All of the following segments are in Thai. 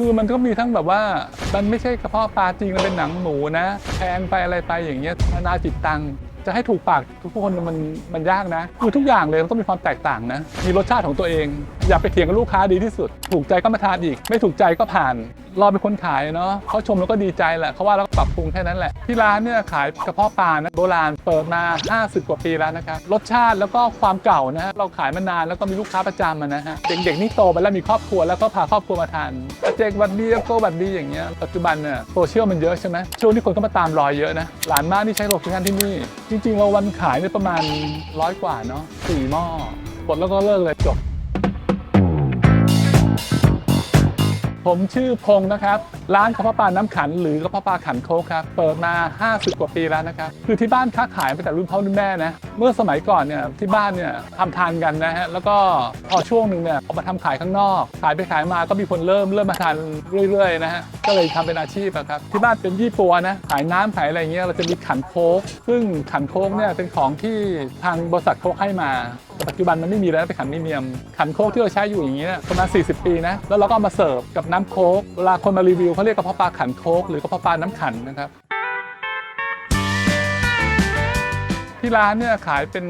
คือมันก็มีทั้งแบบว่ามันไม่ใช่กระเพาะปลาจริงมันเป็นหนังหมูนะแพงไปอะไรไปอย่างเงี้ยนานาจิตตังจะให้ถูกปากทุกคนมันมันยากนะคือทุกอย่างเลยมันต้องมีความแตกต่างนะ มีรสชาติของตัวเอง อย่าไปเถียงกับลูกค้าดีที่สุด ถูกใจก็มาทานอีก ไม่ถูกใจก็ผ่าน เราเป็นคนขายเนาะเขาชมแล้วก็ดีใจแหละเขาว่าแล้วก็ปรับปรุงแค่นั้นแหละ ที่ร้านเนี่ยขายกระเพาะปลานะโบราณเปิดมา 50 กว่าปีแล้วนะครับรสชาติแล้วก็ความเก่านะฮะเราขายมานานแล้วก็มีลูกค้าประจำอะนะฮะเด็กๆนี่โตไปแล้วมีครอบครัวแล้วก็พาครอบครัวมาทานเจกบัดดีโก้บัดดีอย่างเงี้ยปัจจุบันเนี่ยโซเชียลมันเยอะใช่ไหมช่วงนี้คนก็มาตามรอยเยอะนะหลานมากนี่ใช้โลเคชั่นที่นี่ จริงๆเราวันขายเนี่ยประมาณร้อยกว่าเนาะสี่หม้อหมดแล้วก็เลิกเลยจบ ผมชื่อพงษ์นะครับ ร้านกระเพาะปลาน้ำขันหรือกระเพาะปลาขันโคกครับ เปิดมา 50 กว่าปีแล้วนะครับ คือที่บ้านค้าขายมาแต่รุ่นพ่อรุ่นแม่นะ เมื่อสมัยก่อนเนี่ยที่บ้านเนี่ยทำทานกันนะฮะ แล้วก็พอช่วงหนึ่งเนี่ยออกมาทำขายข้างนอก ขายไปขายมาก็มีคนเริ่มเริ่มมาทานเรื่อยๆนะฮะ ก็เลยทำเป็นอาชีพครับ ที่บ้านเป็นยี่ปัวนะ ขายน้ำขายอะไรเงี้ย เราจะมีขันโคกซึ่งขันโคกเนี่ยเป็นของที่ทางบริษัทโคกให้มา ปัจจุบันมันไม่มีแล้วเป็นขันนิเมียม ขันโค้กที่เราใช้อยู่อย่างเงี้ยประมาณ 40 ปีนะ แล้วเราก็เอามาเสิร์ฟกับน้ำโค้กเวลาคนมารีวิวเขาเรียกกระเพาะปลาขันโค้กหรือกระเพาะปลาน้ำขันนะครับที่ร้านเนี่ยขายเป็น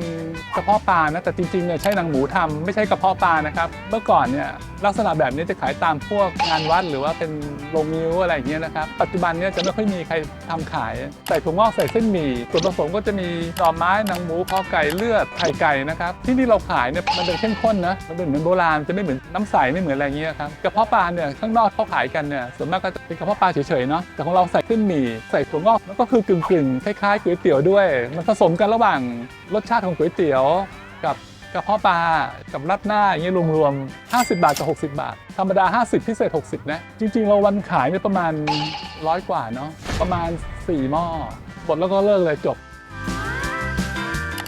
กระเพาะปลานะแต่จริงๆเนี่ยใช้หนังหมูทำไม่ใช่กระเพาะปลานะครับ เมื่อก่อนเนี่ย ลักษณะแบบนี้จะขายตามพวกงานวัดหรือว่าเป็นโรงนิ้วอะไรอย่างเงี้ยนะครับ ปัจจุบันเนี่ยจะไม่ค่อยมีใครทำขายใส่ถั่วงอกใส่เส้นหมี่ส่วนผสมก็จะมีหน่อไม้หนังหมูคอไก่เลือดไข่ไก่นะครับ ที่นี่เราขายเนี่ยมันเป็นเข้มข้นนะมันเป็นเหมือนโบราณจะไม่เหมือนน้ำใสไม่เหมือนอะไรเงี้ยครับกระเพาะปลาเนี่ยข้างนอกเขาขายกันเนี่ยส่วนมากก็จะเป็นกระเพาะปลาเฉยๆเนาะแต่ของเราใส่เส้นหมี่ใส่ถั่วงอกแล้วก็คือกึ่งๆคล้ายๆก๋วยเตี๋ยวด้วย มันผสมกันระหว่างรสชาติของก๋วยเตี๋ยวกับ กระเพาะปลากับรัดหน้าอย่างเงี้ยรวมๆ 50 บาทกับ 60 บาท ธรรมดา 50 พิเศษ 60 นะ จริง ๆ เราวันขายเนี่ยประมาณร้อยกว่าเนาะประมาณ 4 หม้อหมดแล้วก็เลิกเลยจบ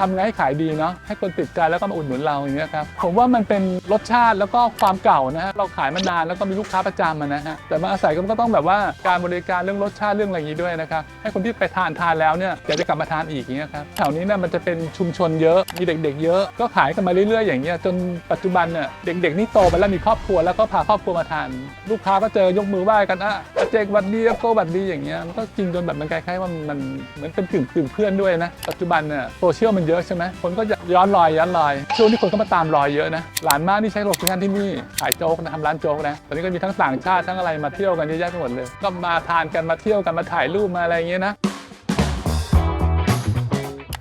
ทำไงให้ขายดีเนาะให้คนติดใจแล้วก็มาอุดหนุนเราอย่างเงี้ยครับผมว่ามันเป็นรสชาติแล้วก็ความเก่านะฮะเราขายมานานแล้วก็มีลูกค้าประจำอะนะฮะแต่มาอาศัยก็ต้องแบบว่าการบริการเรื่องรสชาติเรื่องอะไรอย่างนี้ด้วยนะครับให้คนที่ไปทานทานแล้วเนี่ยอยากจะกลับมาทานอีกอย่างเงี้ยครับแถวนี้เนี่ยมันจะเป็นชุมชนเยอะมีเด็ก ๆ เยอะก็ขายกันมาเรื่อยๆอย่างเงี้ยจนปัจจุบันเนี่ยเด็ก ๆ นี่โตไปแล้วมีครอบครัวแล้วก็พาครอบครัวมาทาน ลูกค้าก็เจอยกมือไหว้กันอะเจกบัดดีโก้บัดดีอย่างเงี้ยมันก็จริงจนแบบมันคล้ายๆว่ามันเหมือนเป็นกึ่งกึ่งเพื่อนด้วยนะปัจจุบันเนี่ยโซเชียลมันเยอะใช่ไหมคนก็จะย้อนรอยย้อนรอยช่วงนี้คนก็มาตามรอยเยอะนะหลานมากนี่ใช้โลเคชั่นที่นี่ขายโจ๊กนะทำร้านโจ๊กนะตอนนี้ก็มีทั้งต่างชาติทั้งอะไรมาเที่ยวกันเยอะแยะไปหมดเลย ก็มาทานกันมาเที่ยวกันมาถ่ายรูปมาอะไรอย่างเงี้ยนะ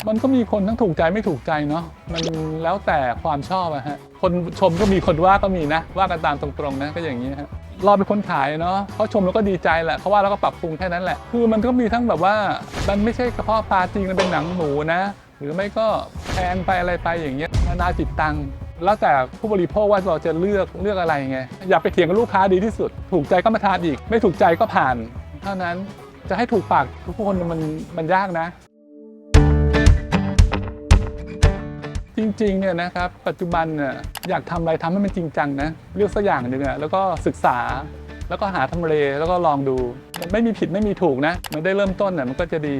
มันก็มีคนทั้งถูกใจไม่ถูกใจเนาะมันแล้วแต่ความชอบอะฮะคนชมก็มีคนว่าก็มีนะ ว่ากันตามตรงๆนะก็อย่างนี้ฮะเราเป็นคนขายเนาะเขาชมแล้วก็ดีใจแหละเขาว่าแล้วก็ปรับปรุงแค่นั้นแหละ คือมันก็มีทั้งแบบว่ามันไม่ใช่กระเพาะปลาจริงมันเป็นหนังหมูนะ หรือไม่ก็แพงไปอะไรไปอย่างเงี้ยนานาจิตตังแล้วแต่ผู้บริโภคว่าเราจะเลือกเลือกอะไรไงอย่าไปเถียงกับลูกค้าดีที่สุด ถูกใจก็มาทานอีก ไม่ถูกใจก็ผ่าน เท่านั้นจะให้ถูกปากทุกคนมันมันยากนะ จริงๆเนี่ยนะครับปัจจุบันเนี่ยอยากทำอะไรทำให้มันจริงจังนะเลือกสักอย่างหนึ่งอะแล้วก็ศึกษาแล้วก็หาทำเลแล้วก็ลองดู ไม่มีผิดไม่มีถูกนะ มันได้เริ่มต้นน่ะมันก็จะดี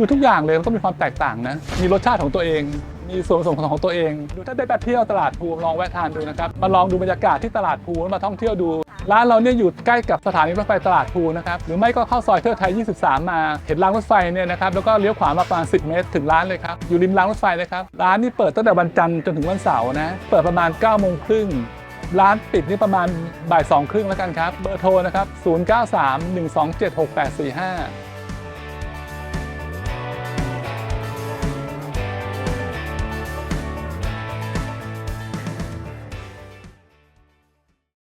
คือทุกอย่างเลยมันต้องมีความแตกต่างนะ มีรสชาติของตัวเอง มีส่วนผสมของตัวเอง ดูถ้าได้ไปเที่ยวตลาดภูลองแวะทานดูนะครับ มาลองดูบรรยากาศที่ตลาดภูแล้วมาท่องเที่ยวดู ร้านเราเนี่ยอยู่ใกล้กับสถานีรถไฟตลาดภูนะครับ หรือไม่ก็เข้าซอยเทิดไทย 23 มา เห็นรางรถไฟเนี่ยนะครับ แล้วก็เลี้ยวขวามาประมาณ 10 เมตร ถึงร้านเลยครับ อยู่ริมรางรถไฟเลยครับ ร้านนี่เปิดตั้งแต่วันจันทร์จนถึงวันเสาร์นะ เปิดประมาณ9โมงครึ่งร้านปิดนี่ประมาณบ่ายสองครึ่งแล้วกันครับ เบอร์โทรนะครับ 0931276845